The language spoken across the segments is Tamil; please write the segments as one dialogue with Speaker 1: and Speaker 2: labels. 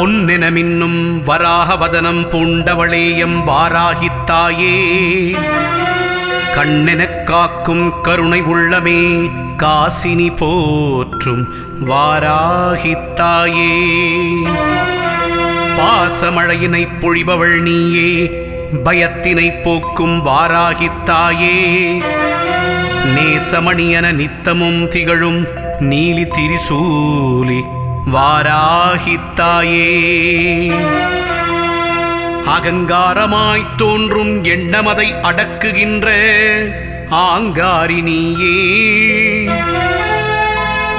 Speaker 1: பொன்னென மின்னும் வராக பூண்டவளேயம் வாராகித்தாயே. கண்ணெனக் காக்கும் கருணை உள்ளமே காசினி போற்றும் வாராகித்தாயே. பாசமழையினை பொழிபவள் நீயே பயத்தினை போக்கும் வாராகித்தாயே. நேசமணியன நித்தமும் திகழும் நீலி திரிசூலி வாராகித்தாயே அகங்காரமாய்த் தோன்றும் எண்ணமதை அடக்குகின்ற ஆங்காரினியே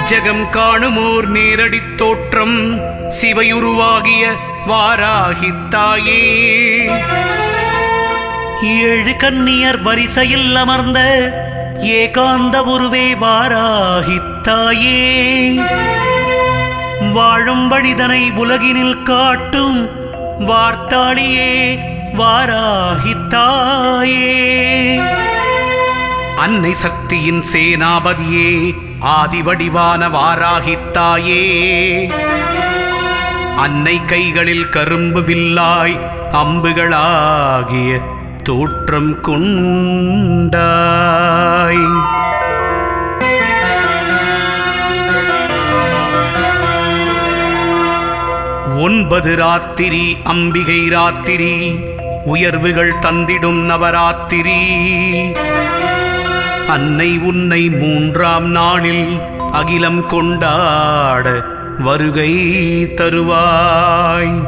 Speaker 1: ஜெகம் காணுமோர் நேரடித் தோற்றம் சிவையுருவாகிய வாராகித்தாயே
Speaker 2: ஏழு கன்னியர் வரிசையில் அமர்ந்த ஏகாந்த உருவே வாராகித்தாயே வாழும்படிதனை உலகினில் காட்டும் வார்த்தாளியே வாராகித்தாயே.
Speaker 1: அன்னை சக்தியின் சேனாபதியே ஆதிவடிவான வாராகித்தாயே. அன்னை கைகளில் கரும்பு வில்லாய் அம்புகளாகிய தோற்றம் கொண்டாய். ஒன்பது ராத்திரி அம்பிகை ராத்திரி உயர்வுகள் தந்திடும் நவராத்திரி. அன்னை உன்னை மூன்றாம் நாளில் அகிலம் கொண்டாட வருகை தருவாய்.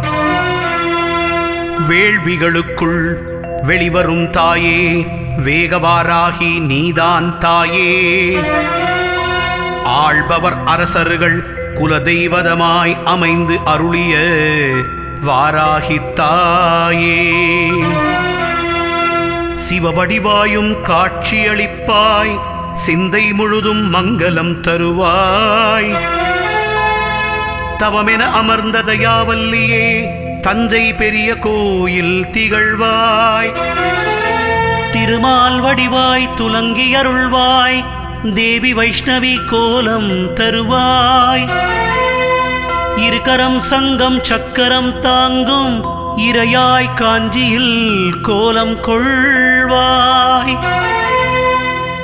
Speaker 1: வேள்விகளுக்குள் வெளிவரும் தாயே வேகவாராகி நீதான் தாயே. ஆள்பவர் அரசர்கள் குலதெய்வதமாய் அமைந்து அருளிய வாராகித்தாயே. சிவவடிவாயும் காட்சியளிப்பாய் சிந்தை முழுதும் மங்களம் தருவாய். தவமென அமர்ந்த தயாவல்லியே தஞ்சை பெரிய கோயில் திகழ்வாய்.
Speaker 2: திருமால் வடிவாய் துலங்கி அருள்வாய் தேவி வைஷ்ணவி கோலம் தருவாய். இருக்கரம் சங்கம் சக்கரம் தாங்கும் இரையாய் காஞ்சியில் கோலம் கொள்வாய்.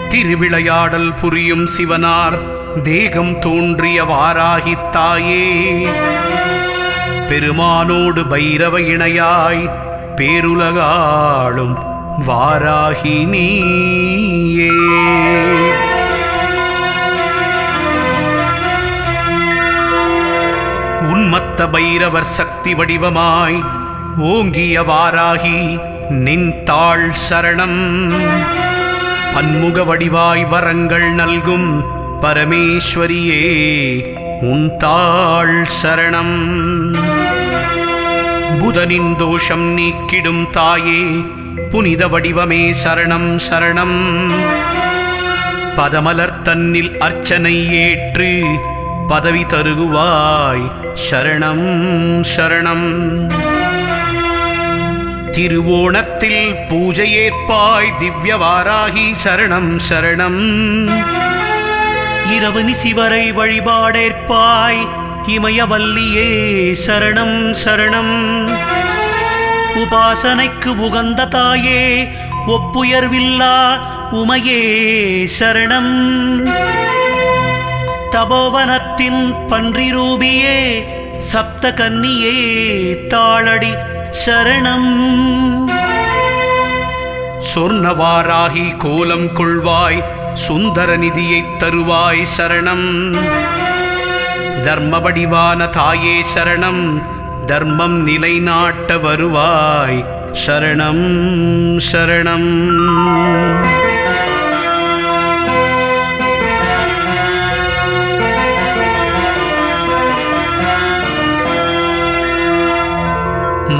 Speaker 1: திருவிளையாடல் புரியும் சிவனார் தேகம் தோன்றிய வாராகித்தாயே பெருமானோடு பைரவ இணையாய் பேருலகாளும் வாராகி நீயே. பக்த பைரவர் சக்தி வடிவமாய் ஓங்கிய வாராகி நின் தாழ் சரணம். பன்முக வடிவாய் வரங்கள் நல்கும் பரமேஸ்வரியே உன் தாழ் சரணம். புதனின் தோஷம் நீக்கிடும் தாயே புனித வடிவமே சரணம் சரணம். பதமலர் தன்னில் அர்ச்சனை ஏற்று பதவி தருகுவாய் சரணம் சரணம். திருவோணத்தில் பூஜையேற்பாய் திவ்யவாராகி சரணம் சரணம்.
Speaker 2: இரவு நிசிவரை வழிபாடேற்பாய் இமயவல்லியே சரணம் சரணம். உபாசனைக்கு உகந்த தாயே ஒப்புயர்வில்லா உமையே சரணம். தபோவனத்தின் பன்றி ரூபியே சப்த கன்னியே தாளடி சரணம்.
Speaker 1: சொர்ணவாராகி கோலம் கொள்வாய் சுந்தர நிதியைத் தருவாய் சரணம். தர்ம வடிவான தாயே சரணம் தர்மம் நிலைநாட்ட வருவாய் சரணம் சரணம்.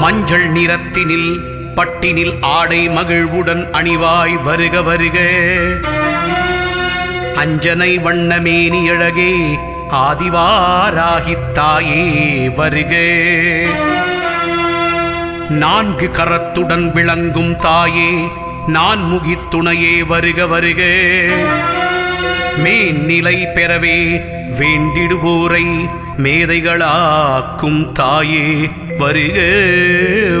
Speaker 1: மஞ்சள் நிறத்தினில் பட்டினில் ஆடை மகிழ்வுடன் அணிவாய் வருக வருக. அஞ்சனை வண்ணமேனி அழகே ஆதிவாராகித்தாயே வருக. நான்கு கரத்துடன் விளங்கும் தாயே நான் முகித்துணையே வருக வருக. மேன்னிலை பெறவே வேண்டிடுவோரை மேதைகளாக்கும் தாயே வருக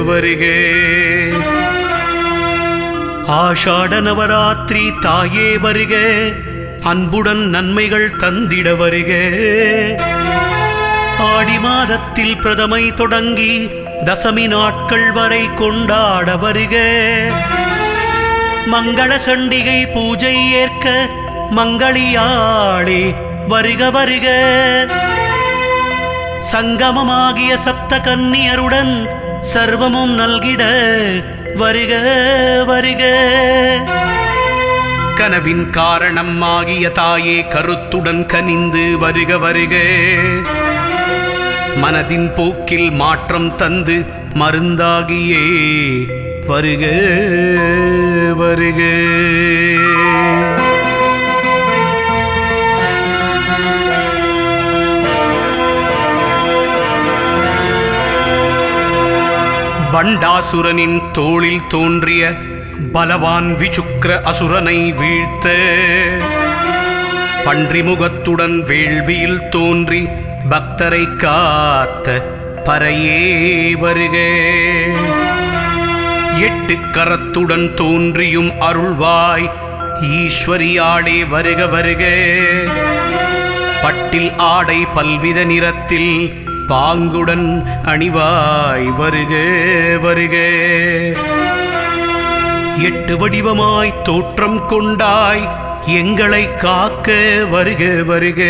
Speaker 1: வருக.
Speaker 2: ஆஷாட நவராத்திரி தாயே வருக. அன்புடன் நன்மைகள் தந்திட வருக. ஆடி மாதத்தில் பிரதமை தொடங்கி தசமி நாட்கள் வரை கொண்டாட வருக. மங்கள சண்டிகை பூஜை ஏற்க மங்களியாளே வருக வருக. சங்கமமாகிய சப்த கன்னியருடன் சர்வமும் நல்கிட வருக வருக.
Speaker 1: கனவின் காரணம் ஆகிய தாயே கருத்துடன் கனிந்து வருக வருக. மனதின் போக்கில் மாற்றம் தந்து மருந்தாகியே வருக வருக. பண்டாசுரனின் தோளில் தோன்றிய பலவான் விசுக்ர அசுரனை வீழ்த்த. பன்றிமுகத்துடன் வேள்வியில் தோன்றி பக்தரை காத்த பறையே வருக. எட்டு கரத்துடன் தோன்றியும் அருள்வாய் ஈஸ்வரியாடே வருக வருக. பட்டில் ஆடை பல்வித நிறத்தில் பாங்குடன் அணிவாய் வருக வருக. எட்டு வடிவமாய் தோற்றம் கொண்டாய் எங்களை காக்க வருக வருக.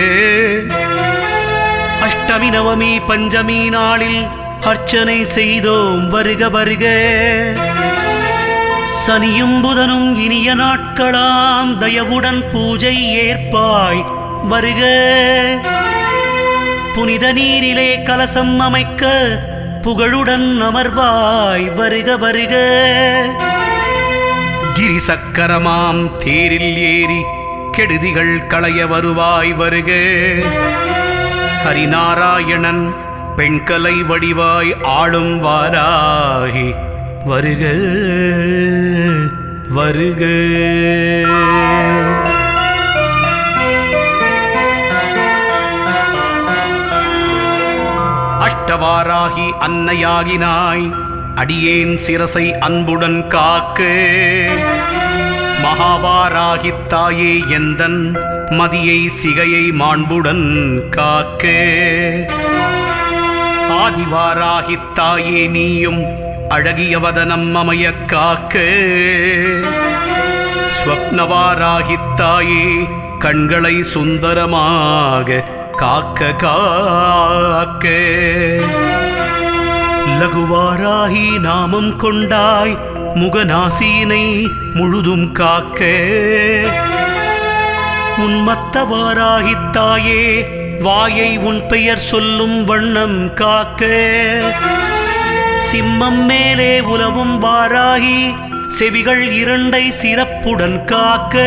Speaker 1: அஷ்டமி நவமி பஞ்சமி நாளில் அர்ச்சனை செய்தோம் வருக வருக. சனியும் புதனும் இனிய நாட்களாம் தயவுடன் பூஜை ஏற்பாய் வருக. புனித நீரிலே கலசம் அமைக்க புகழுடன் அமர்வாய் வருக வருக. கிரி சக்கரமாம் தேரில் ஏறி கெடுதிகள் களைய வருவாய் வருக. ஹரிநாராயணன் பெண்கலை வடிவாய் ஆளும் வாராகி வருக வருக. அஷ்டவாராகி அன்னையாகினாய். அடியேன் சிரசை அன்புடன் காக்க. மகாவாராகித் தாயே எந்தன் மதியை சிகையை மாண்புடன் காக்க. ஆதிவாராகித் தாயே நீயும் அழகிய வதனம் அமையக் காக்க. ஸ்வப்னவாராகித் தாயே கண்களை சுந்தரமாக காக்க காக்க. லகுவாராகி நாமம் கொண்டாய் முகநாசீனை முழுதும் காக்க. உன்மத்தவாராகித் தாயே வாயை உன் பெயர் சொல்லும் வண்ணம் காக்க. சிம்மம் மேலே உலவும் வாராகி செவிகள் இரண்டை சிறப்புடன் காக்க.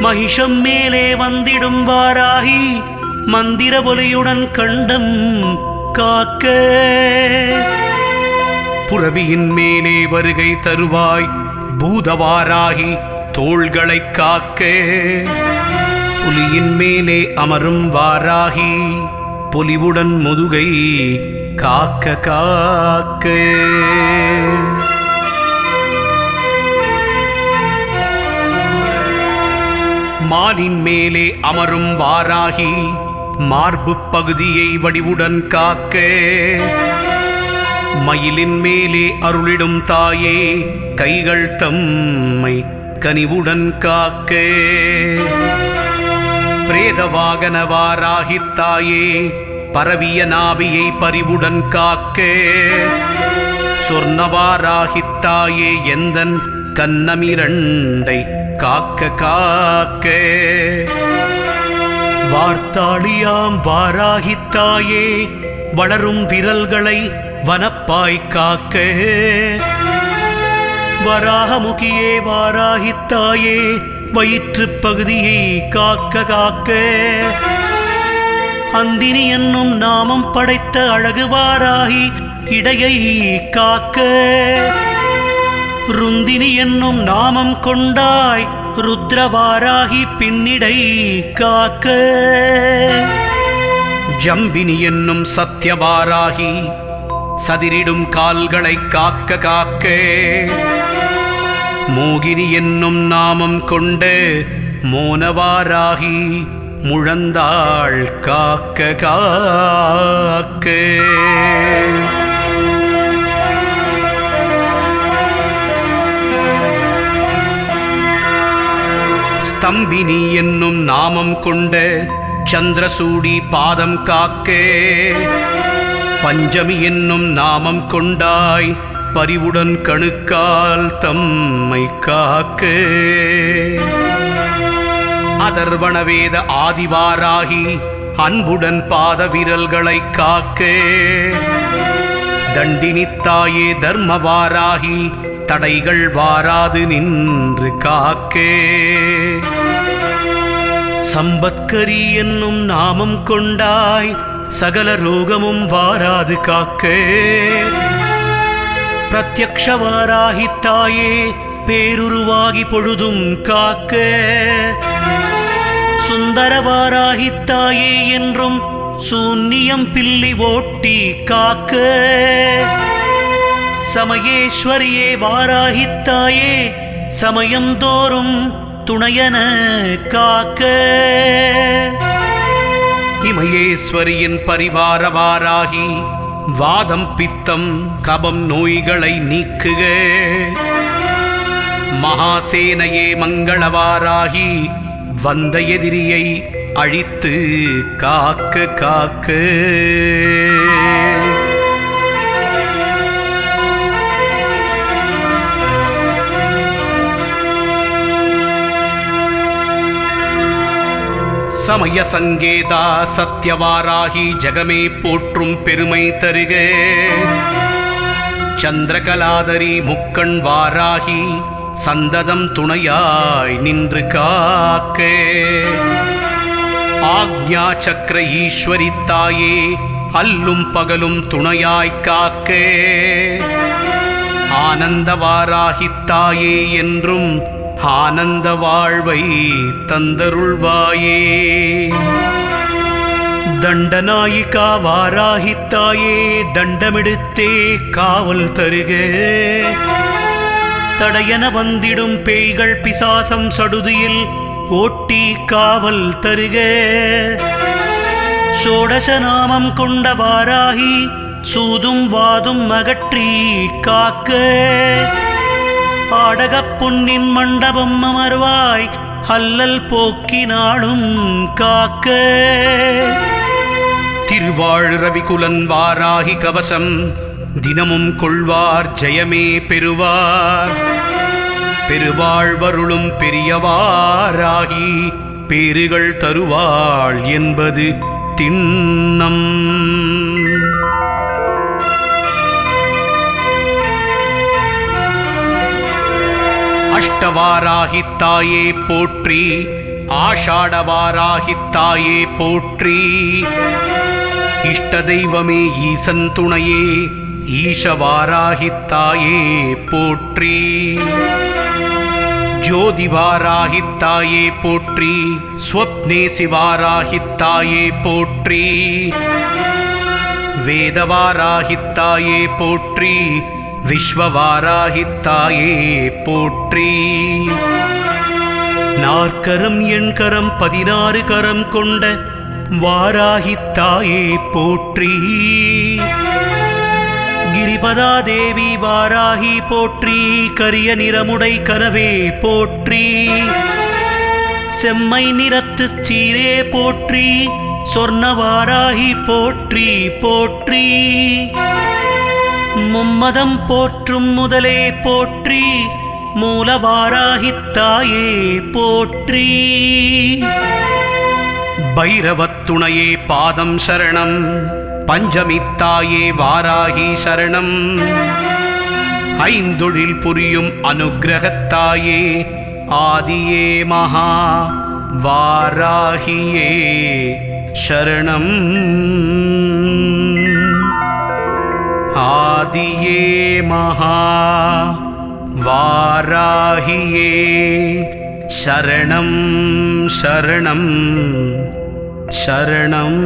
Speaker 1: மகிஷம் மேலே வந்திடும் வாராகி மந்திர ஒலியுடன் கண்டம் காக்க. புறவியின் மேலே வருகை தருவாய் பூதவாராகி தோள்களை காக்க. புலியின் மேலே அமரும் வாராகி பொலிவுடன் முதுகை காக்க காக்க. மானின் மேலே அமரும் வாராகி மார்பு பகுதியை வடிவுடன் காக்க. மயிலின் மேலே அருளிடும் தாயே கைகள் தம்மை கனிவுடன் காக்க. பிரேத வாகன தாயே பரவிய நாபியை பரிவுடன் காக்க. சொர்ணவாராகித்தாயே எந்தன் கன்னமிரண்டை காக்க காக்க. வார்த்தாளியாம் வாராகித்தாயே வளரும் விரல்களை வனப்பாய் காக்க. வராகமுகியே வாராகித்தாயே வயிற்றுப் பகுதியை காக்க காக்க. அந்தினி என்னும் நாமம் படைத்த அழகு வாராகி இடையை காக்க. ருந்தினி என்னும் நாமம் கொண்டாய் ருத்ரவாராகி பின்னிடை காக்க.
Speaker 2: ஜம்பினி என்னும் சத்தியவாராகி சதிரிடும் கால்களை காக்க காக்க. மோகினி என்னும் நாமம் கொண்டு மோனவாராகி முழந்தாள் காக்க காக்க. தம்பினி என்னும் நாமம் கொண்ட சந்திரசூடி பாதம் காக்க. பஞ்சமி என்னும் நாமம் கொண்டாய் பரிவுடன் கணுக்கால் தம்மை காக்க. அதர்வணவேத ஆதிவாராகி அன்புடன் பாத விரல்களை காக்கே தண்டினித்தாயே தர்மவாராகி தடைகள் வாராது நின்று காக்கே. சம்பத்கரி என்னும் நாமம் கொண்டாய் சகல ரோகமும் வாராது காக்கே. பிரத்யக்ஷ வாராகித்தாயே பேருருவாகி பொழுதும் காக்க. சுந்தரவாராகித்தாயே என்றும் சூன்னியம் பில்லி ஓட்டி காக்க. சமயேஸ்வரியே வாராகித்தாயே சமயம் தோறும் துணையன காக்க. இமயேஸ்வரியின் பரிவாரவாராகி வாதம் பித்தம் கபம் நோய்களை நீக்குக. மகாசேனையே மங்களவாராகி வந்த எதிரியை அழித்து காக்க காக்க. சமய சங்கேதா சத்யவாராகி ஜகமே போற்றும் பெருமை தருக. சந்திரகலாதரி முக்கண் வாராகி சந்ததம் துணையாய் நின்று காக்க. ஆக்ஞா சக்கர ஈஸ்வரி தாயே அல்லும் பகலும் துணையாய் காக்க. ஆனந்தவாராகி தாயே என்றும் ஆனந்த வாழ்வை தந்தருள்வாயே. தண்டநாயிகா வாராகித்தாயே தண்டமெடுத்தே காவல் தருக. தடையென வந்திடும் பேய்கள் பிசாசம் சடுதியில் ஓட்டி காவல் தருக. ஷோடச நாமம் கொண்ட வாராகி சூதும் வாதும் அகற்றி காக்க. ஆடகப் பொன்னின் மண்டபம் அமர்வாய் அல்லல் போக்கினாலும் காக்க. திருவாழ் ரவிகுலன் வாராகி கவசம் தினமும் கொள்வார் ஜெயமே பெறுவார். பெருவாழ்வருளும் பெரியவாராகி பேறுகள் தருவாள் என்பது திண்ணம். அஷ்டவாராகித் தாயே போற்றி ஆஷாடவாராகித் தாயே போற்றி. இஷ்ட தெய்வமே ஈசன் துணையே ஈஷவாராகித் தாயே போற்றி. ஜோதிவாராகித் தாயே போற்றி ஸ்வப்னே சிவாராகித் தாயே போற்றி. வேதவாராகித்தாயே போற்றி விஸ்வவாராகித்தாயே போற்றி. நாற்கரம் எண்கரம் பதினாறு கரம் கொண்ட வாராகித்தாயே போற்றி. கிரிபதா தேவி வாராகி போற்றி. கரிய நிறமுடை கனவே போற்றி. செம்மை நிறத்து சீரே போற்றி. சொர்ணவாராகி போற்றி போற்றி. மும்மதம் போற்றும் முதலே போற்றி மூலவாராகித்தாயே போற்றி. பைரவத்துணையே பாதம் சரணம் பஞ்சமித்தாயே வாராகி சரணம். ஐந்தொழில் புரியும் அனுகிரகத்தாயே ஆதியே மகா வாராகியே சரணம். ஆதியே மகா வாராகியே சரணம் சரணம் சரணம்.